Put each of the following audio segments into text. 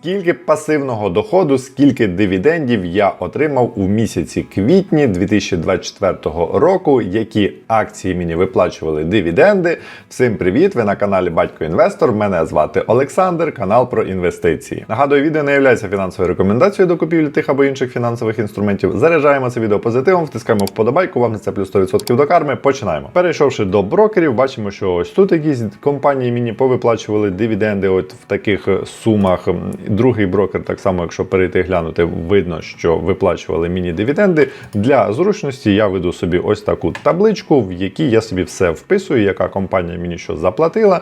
Скільки пасивного доходу, скільки дивідендів я отримав у місяці квітні 2024 року, які акції мені виплачували дивіденди. Всім привіт! Ви на каналі Батько Інвестор. Мене звати Олександр, канал про інвестиції. Нагадую, відео не є фінансовою рекомендацією до купівлі тих або інших фінансових інструментів. Заряджаємо це відео позитивом, втискаємо вподобайку. Вам це плюс 100% до карми. Починаємо. Перейшовши до брокерів, бачимо, що ось тут якісь компанії мені повиплачували дивіденди. От в таких сумах. Другий брокер, так само, якщо перейти глянути, видно, що виплачували мені дивіденди. Для зручності я веду собі ось таку табличку, в якій я собі все вписую, яка компанія мені що заплатила,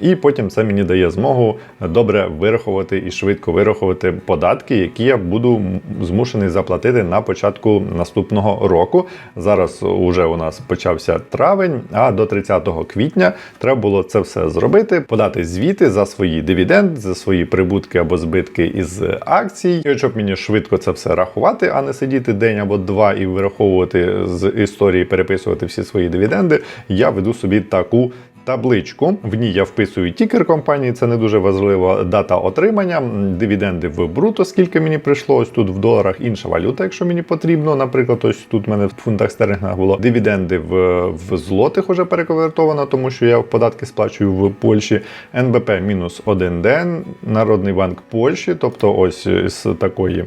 і потім це мені дає змогу добре вирахувати і швидко вирахувати податки, які я буду змушений заплатити на початку наступного року. Зараз уже у нас почався травень, а до 30 квітня треба було це все зробити, подати звіти за свої дивіденди, за свої прибутки або збитки із акцій. І щоб мені швидко це все рахувати, а не сидіти день або два і вираховувати з історії, переписувати всі свої дивіденди, я веду собі таку. Табличку в ній я вписую тікер компанії, це не дуже важливо. Дата отримання, дивіденди в бруто, скільки мені прийшло. Ось тут в доларах інша валюта, якщо мені потрібно. Наприклад, ось тут в мене в фунтах стерлингах було. Дивіденди в, в злотих уже переконвертовано, тому що я податки сплачую в Польщі. НБП мінус один день, Народний банк Польщі. Тобто, ось з такої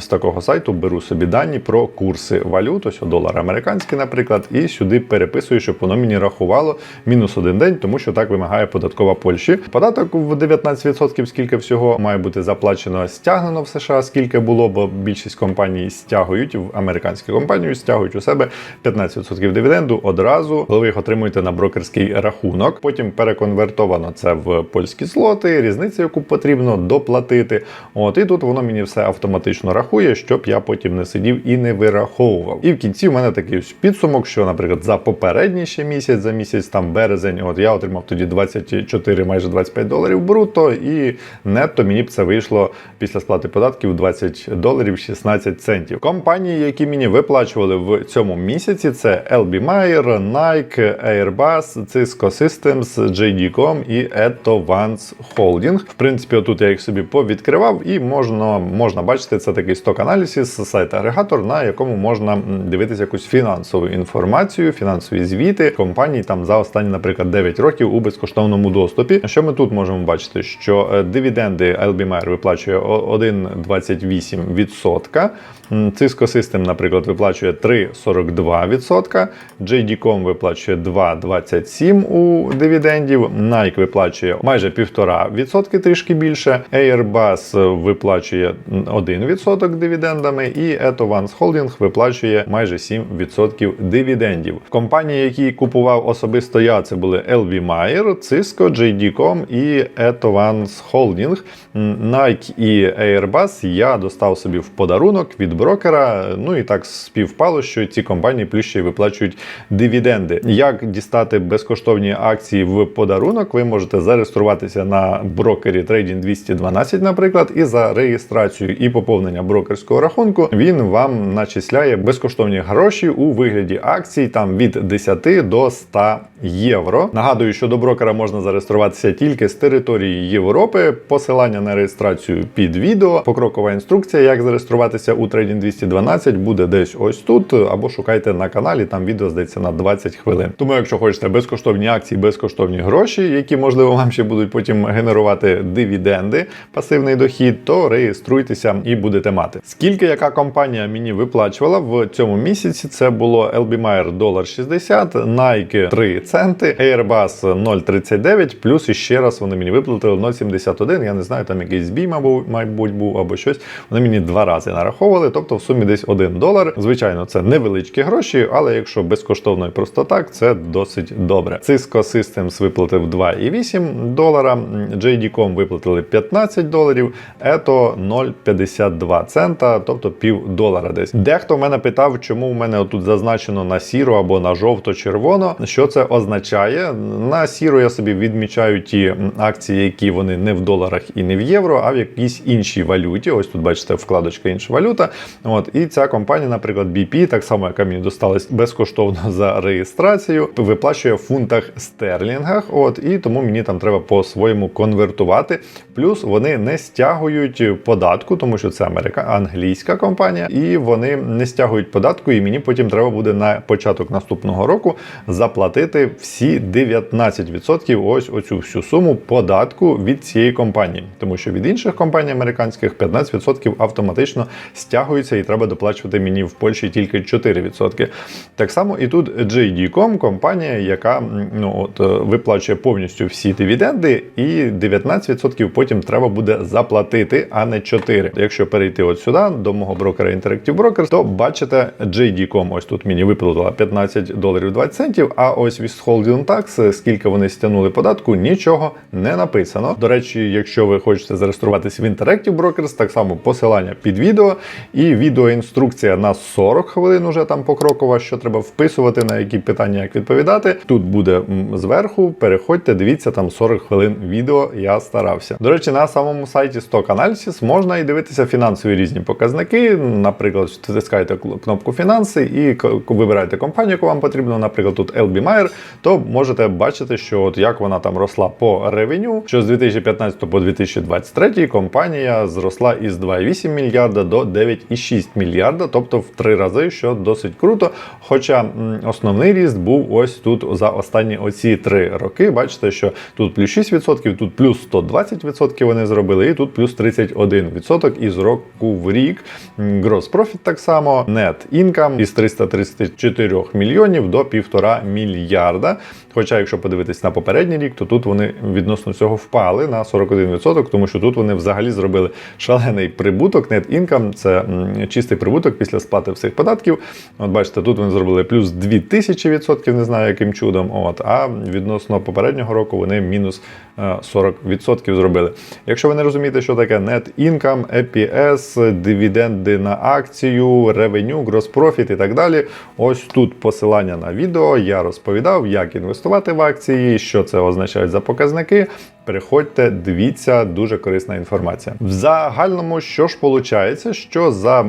з такого сайту беру собі дані про курси валют, ось долар американський, наприклад, і сюди переписую, щоб воно мені рахувало мінус один день, тому що так вимагає податкова Польщі. Податок в 19%, скільки всього має бути заплачено, стягнено в США, скільки було, бо більшість компаній стягують в американські компанії, стягують у себе 15% дивіденду одразу, коли ви їх отримуєте на брокерський рахунок. Потім переконвертовано це в польські злоти, різницю, яку потрібно доплатити. От і тут воно мені все автоматично рахує, щоб я потім не сидів і не вираховував. І в кінці в мене такий підсумок, що, наприклад, за попередній ще місяць, за місяць там березень, от я отримав тоді 24, майже 25 доларів бруто, і нетто мені б це вийшло після сплати податків 20 доларів 16 центів. Компанії, які мені виплачували в цьому місяці, це LB Mayer, Nike, Airbus, Cisco Systems, JD.com і Etovans Holding. В принципі, отут я їх собі повідкривав, і можна, можна бачити, це такий сток аналізис з сайту агрегатор, на якому можна дивитися якусь фінансову інформацію, фінансові звіти компаній там за останні, наприклад, 9 років у безкоштовному доступі. Що ми тут можемо бачити? Що е, дивіденди LB Mayer виплачує о- 1,28%. Cisco System, наприклад, виплачує 3,42%, JD.com виплачує 2,27% у дивідендів, Nike виплачує майже 1,5%, трішки більше, Airbus виплачує 1% дивідендами, і Etovans Holding виплачує майже 7% дивідендів. Компанії, які купував особисто я, це були LV Cisco, JD.com і Etovans Holding. Nike і Airbus я достав собі в подарунок від брокера. Ну і так співпало, що ці компанії плюс ще й виплачують дивіденди. Як дістати безкоштовні акції в подарунок? Ви можете зареєструватися на брокері Trading 212, наприклад, і за реєстрацію і поповнення брокерського рахунку він вам начисляє безкоштовні гроші у вигляді акцій там від 10 до 100 євро. Нагадую, що до брокера можна зареєструватися тільки з території Європи. Посилання на реєстрацію під відео. Покрокова інструкція, як зареєструватися у Trading 212, буде десь ось тут, або шукайте на каналі. Там відео здається на 20 хвилин. Тому, якщо хочете безкоштовні акції, безкоштовні гроші, які можливо вам ще будуть потім генерувати дивіденди, пасивний дохід, то реєструйтеся і будете мати. Скільки яка компанія мені виплачувала в цьому місяці? Це було LB Mayer 1,60, Nike 3 центи, Airbus 0,39, плюс іще раз вони мені виплатили 0,71. Я не знаю, там якийсь збій, мабуть, був або щось. Вони мені два рази нараховували, тобто в сумі десь 1 долар. Звичайно, це невеличкі гроші, але якщо безкоштовно і просто так, це досить добре. Cisco Systems виплатив 2,8 долара, JD.com виплатили 15 доларів, Eto 0,52 цента, тобто пів долара десь. Дехто мене питав, чому в мене тут зазначено на сіро або на жовто-червоно. Що це означає? На сіро я собі відмічаю ті акції, які вони не в доларах і не в євро, а в якійсь іншій валюті. Ось тут бачите вкладочка інша валюта. От і ця компанія, наприклад, BP, так само яка мені досталась безкоштовно за реєстрацію, виплачує в фунтах стерлінгах. От і тому мені там треба по-своєму конвертувати. Плюс вони не стягують податку, тому що це америка англійська компанія, і вони не стягують податку. І мені потім треба буде на початок наступного року заплатити всі 19% ось оцю всю суму податку від цієї компанії, тому що від інших компаній американських 15% автоматично стягуються, і треба доплачувати мені в Польщі тільки 4%. Так само і тут JD.com, компанія, яка ну от е, виплачує повністю всі дивіденди, і 19% потім треба буде заплатити, а не 4%. Якщо перейти от сюди до мого брокера Interactive Brokers, то бачите JD.com, ось тут мені виплатила 15 доларів 20 центів, а ось withholding tax, скільки вони стягнули податку, нічого не написано. До речі, якщо ви хочете зареєструватись в Interactive Brokers, так само посилання під відео і відеоінструкція на 40 хвилин уже там покрокова, що треба вписувати, на які питання як відповідати. Тут буде зверху. Переходьте, дивіться там 40 хвилин відео. Я старався. До речі, на самому сайті Stock Analysis можна і дивитися фінансові різні показники. Наприклад, затискаєте кл- кнопку фінанси і вибираєте компанію, яку вам потрібно. Наприклад, тут LB Meyer, то можете бачити, що от як вона там росла по ревеню, що з 2015 по 2023 компанія зросла із 2,8 мільярда до 9,6 мільярда, тобто в три рази, що досить круто. Хоча основний ріст був ось тут за останні оці три роки. Бачите, що тут плюс 6%, тут плюс 120% вони зробили, і тут плюс 31% із року в рік. Gross profit так само, net income із 334 мільйонів до 1,5 мільярда. Хоча, якщо подивитись на попередній рік, то тут вони відносно цього впали на 41%, тому що тут вони взагалі зробили шалений прибуток. Net income – це чистий прибуток після сплати всіх податків. От бачите, тут вони зробили плюс 2000%, не знаю яким чудом. От, а відносно попереднього року вони мінус е, 40% зробили. Якщо ви не розумієте, що таке net income, EPS, дивіденди на акцію, revenue, gross profit і так далі, ось тут посилання на відео. Я розповідав, як інвестувати в акції, що це означають за показники. Переходьте, дивіться, дуже корисна інформація. В загальному, що ж виходить, що за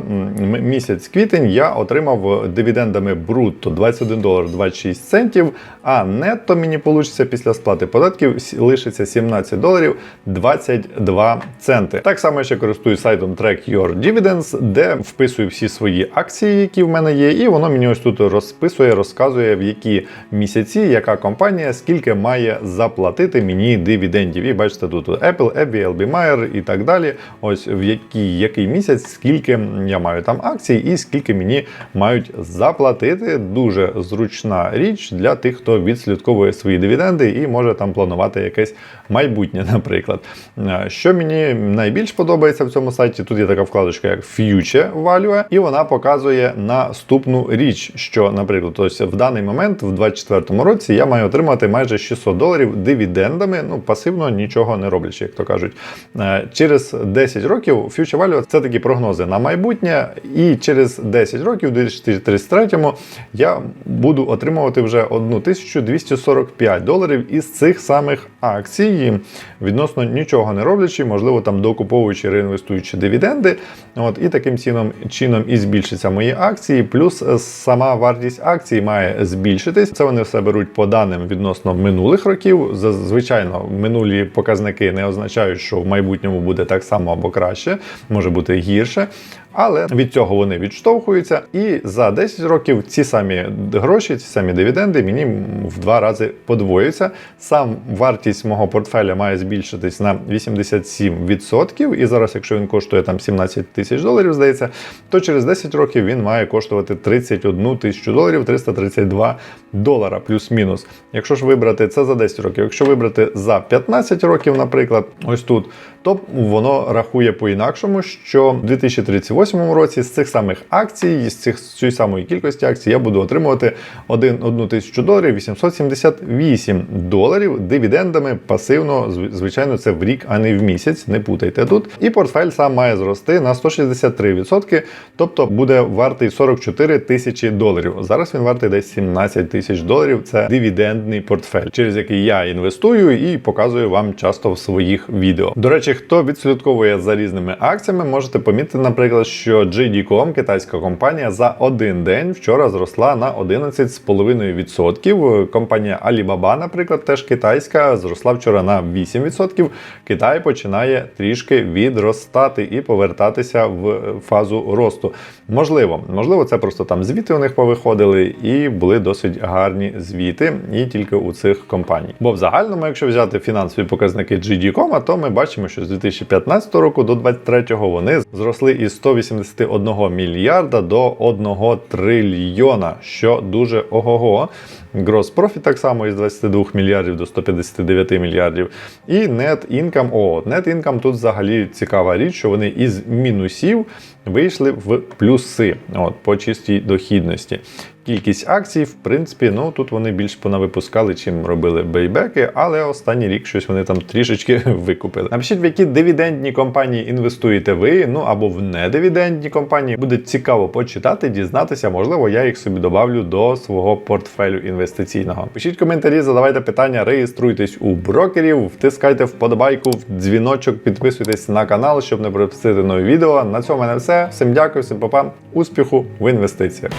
місяць квітень я отримав дивідендами брутто 21 долар 26 центів, а нетто мені вийде після сплати податків лишиться 17 доларів 22 центи. Так само ще користуюсь сайтом Track Your Dividends, де вписую всі свої акції, які в мене є, і воно мені ось тут розписує, розказує, в які місяці яка компанія скільки має заплатити мені дивідендів. І бачите, тут Apple, Abby, LB Meyer і так далі. Ось в який, який місяць, скільки я маю там акцій, і скільки мені мають заплатити. Дуже зручна річ для тих, хто відслідковує свої дивіденди і може там планувати якесь майбутнє, наприклад. Е, Що мені найбільш подобається в цьому сайті, тут є така вкладочка, як Future Value, і вона показує наступну річ, що, наприклад, ось в даний момент, в 2024 році, я маю отримати майже 600 доларів дивідендами, ну пасивно нічого не роблячи, як то кажуть. Е, Через 10 років Future Value – це такі прогнози на майбутнє, і через 10 років, у 2033 я буду отримувати вже 1245 доларів із цих самих акцій, відносно нічого не роблячи, можливо, там докуповуючи, реінвестуючи дивіденди. От, і таким чином, чином і збільшаться мої акції, плюс сама вартість акцій має збільшитись. Це вони все беруть по даним відносно минулих років. Зазвичайно минулі показники не означають, що в майбутньому буде так само або краще, може бути гірше. Але від цього вони відштовхуються, і за 10 років ці самі гроші, ці самі дивіденди мені в два рази подвоюються. Сам вартість мого портфеля має збільшитись на 87%. І зараз, якщо він коштує там 17 тисяч доларів, здається, то через 10 років він має коштувати 31 тисячу доларів 332 долара, плюс-мінус. Якщо ж вибрати це за 10 років, якщо вибрати за 15 років, наприклад, ось тут, то воно рахує по інакшому, що 2038 2028 році з цих самих акцій, з цих з цієї самої кількості акцій, я буду отримувати 1, 1 тисячу доларів 878 доларів дивідендами пасивно, звичайно, це в рік, а не в місяць. Не путайте тут. І портфель сам має зрости на 163%, тобто буде вартий 44 тисячі доларів. Зараз він вартий десь 17 тисяч доларів. Це дивідендний портфель, через який я інвестую і показую вам часто в своїх відео. До речі, хто відслідковує за різними акціями, можете помітити, наприклад що JD.com, китайська компанія, за один день вчора зросла на 11,5%. Компанія Alibaba, наприклад, теж китайська, зросла вчора на 8%. Китай починає трішки відростати і повертатися в фазу росту. Можливо, можливо, це просто там звіти у них повиходили і були досить гарні звіти, і тільки у цих компаній. Бо в загальному, якщо взяти фінансові показники GD.com, то ми бачимо, що з 2015 року до 2023 вони зросли із 181 мільярда до 1 трильйона, що дуже ого-го. Profit так само із 22 мільярдів до 159 мільярдів. І Net Income, о, Net Income тут взагалі цікава річ, що вони із мінусів вийшли в плюси от, по чистій дохідності. Кількість акцій, в принципі, ну тут вони більш понавипускали, чим робили бейбеки, але останній рік щось вони там трішечки викупили. Напишіть, в які дивідендні компанії інвестуєте ви, ну або в недивідендні компанії. Буде цікаво почитати, дізнатися. Можливо, я їх собі добавлю до свого портфелю інвестиційного. Пишіть коментарі, задавайте питання, реєструйтесь у брокерів, втискайте вподобайку, в дзвіночок, підписуйтесь на канал, щоб не пропустити нові відео. На цьому в мене все. Всім дякую, всім папа, успіху в інвестиціях.